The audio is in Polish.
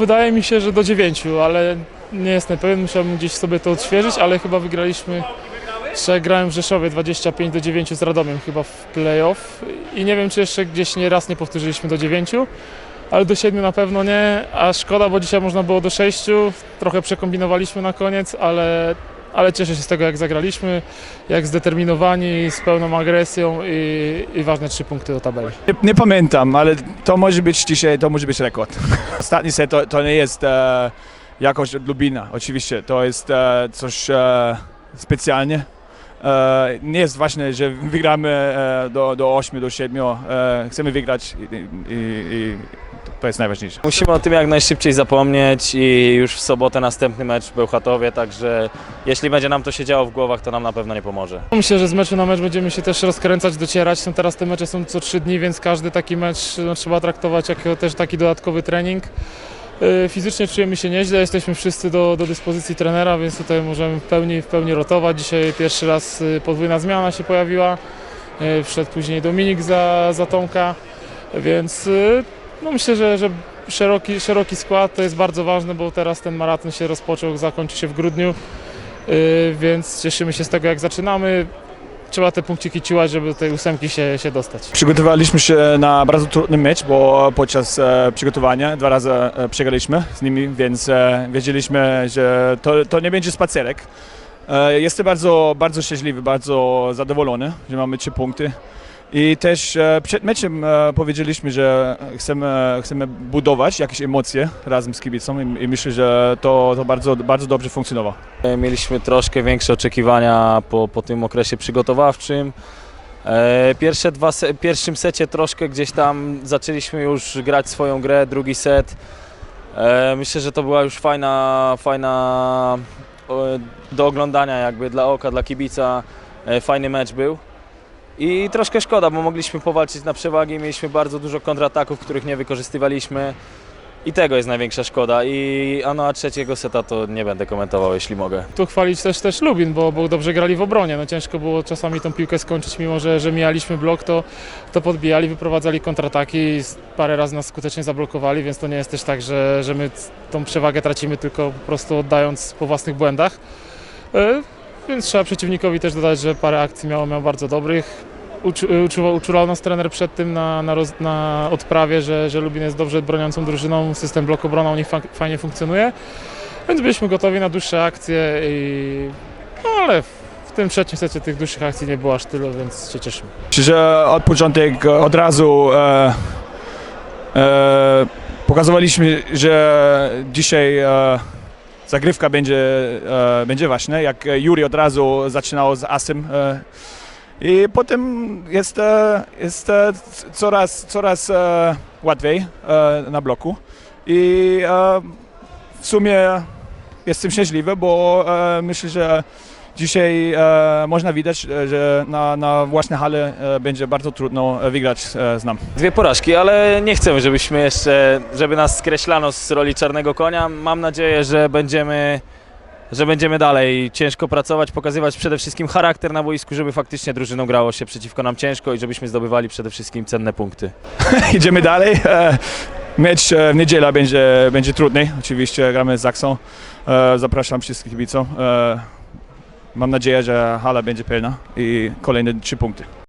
wydaje mi się, że do 9, ale nie jestem pewien, musiałbym gdzieś sobie to odświeżyć, ale chyba wygraliśmy, że grałem w Rzeszowie 25 do 9 z Radomiem chyba w playoff. I nie wiem, czy jeszcze gdzieś nie raz nie powtórzyliśmy do 9, ale do 7 na pewno nie, a szkoda, bo dzisiaj można było do 6, trochę przekombinowaliśmy na koniec, ale, ale cieszę się z tego, jak zagraliśmy, jak zdeterminowani, z pełną agresją i, i ważne trzy punkty do tabeli. Nie, nie pamiętam, ale to może być dzisiaj, to może być rekord. Ostatni set to, to nie jest e, jakoś Lubina, oczywiście, to jest e, coś e, specjalnie. E, nie jest ważne, że wygramy e, do, do 8, do 7, e, chcemy wygrać i, i, i to jest najważniejsze. Musimy o tym jak najszybciej zapomnieć i już w sobotę następny mecz w Bełchatowie, także jeśli będzie nam to się działo w głowach, to nam na pewno nie pomoże. Myślę, że z meczu na mecz będziemy się też rozkręcać, docierać. Są teraz te mecze są co trzy dni, więc każdy taki mecz no, trzeba traktować jako też taki dodatkowy trening. Yy, Fizycznie czujemy się nieźle, jesteśmy wszyscy do, do dyspozycji trenera, więc tutaj możemy w pełni, w pełni rotować. Dzisiaj pierwszy raz yy, podwójna zmiana się pojawiła. Yy, Wszedł później Dominik za, za Tomka, więc no myślę, że, że szeroki, szeroki skład to jest bardzo ważne, bo teraz ten maraton się rozpoczął, zakończy się w grudniu. Yy, więc cieszymy się z tego, jak zaczynamy. Trzeba te punkciki ciłać, żeby do tej ósemki się, się dostać. Przygotowaliśmy się na bardzo trudny mecz, bo podczas e, przygotowania dwa razy e, przegraliśmy z nimi, więc e, wiedzieliśmy, że to, to nie będzie spacerek. Jestem bardzo, bardzo szczęśliwy, bardzo zadowolony, że mamy trzy punkty. I też e, przed meczem e, powiedzieliśmy, że chcemy, chcemy budować jakieś emocje razem z kibicą i, myślę, że to, to bardzo, bardzo dobrze funkcjonowało. Mieliśmy troszkę większe oczekiwania po, po tym okresie przygotowawczym. E, Pierwsze dwa pierwszym secie troszkę gdzieś tam zaczęliśmy już grać swoją grę, drugi set. E, Myślę, że to była już fajna, fajna do oglądania jakby dla oka, dla kibica. E, Fajny mecz był. I troszkę szkoda, bo mogliśmy powalczyć na przewagi, mieliśmy bardzo dużo kontrataków, których nie wykorzystywaliśmy. I tego jest największa szkoda. I a no a trzeciego seta to nie będę komentował, jeśli mogę. Tu chwalić też, też Lubin, bo, bo dobrze grali w obronie. No ciężko było czasami tą piłkę skończyć, mimo że, że mijaliśmy blok, to, to podbijali, wyprowadzali kontrataki parę razy nas skutecznie zablokowali, więc to nie jest też tak, że, że my tą przewagę tracimy tylko po prostu oddając po własnych błędach. E, Więc trzeba przeciwnikowi też dodać, że parę akcji miało, miał bardzo dobrych. Uczu, uczuwał, uczulał nas trener przed tym na, na, roz, na odprawie, że, że Lubin jest dobrze broniącą drużyną, system blok obrona u nich fa, fajnie funkcjonuje. Więc byliśmy gotowi na dłuższe akcje, i, no ale w tym trzecim secie tych dłuższych akcji nie było aż tyle, więc się cieszymy. Że od początku od razu e, e, pokazywaliśmy, że dzisiaj e, zagrywka będzie, e, będzie ważna. Jak Juri od razu zaczynał z asem e, i potem jest, e, jest e, coraz, coraz e, łatwiej na bloku i w sumie jestem szczęśliwy, bo myślę, że Dzisiaj można widać, że na, na hale będzie bardzo trudno wygrać z nam. Dwie porażki, ale nie chcemy, żebyśmy jeszcze, żeby nas skreślano z roli czarnego konia. Mam nadzieję, że będziemy, że będziemy dalej ciężko pracować, pokazywać przede wszystkim charakter na boisku, żeby faktycznie drużyną grało się przeciwko nam ciężko i żebyśmy zdobywali przede wszystkim cenne punkty. Idziemy dalej. E, mecz e, w niedzielę będzie, będzie trudny. Oczywiście gramy z Zaksą. E, zapraszam wszystkich kibiców. Mam nadzieję, że hala będzie pełna i kolejne trzy punkty.